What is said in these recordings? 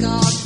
God.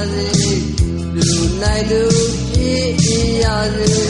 ရစေလူနိုင်လူကြည်ရစေလား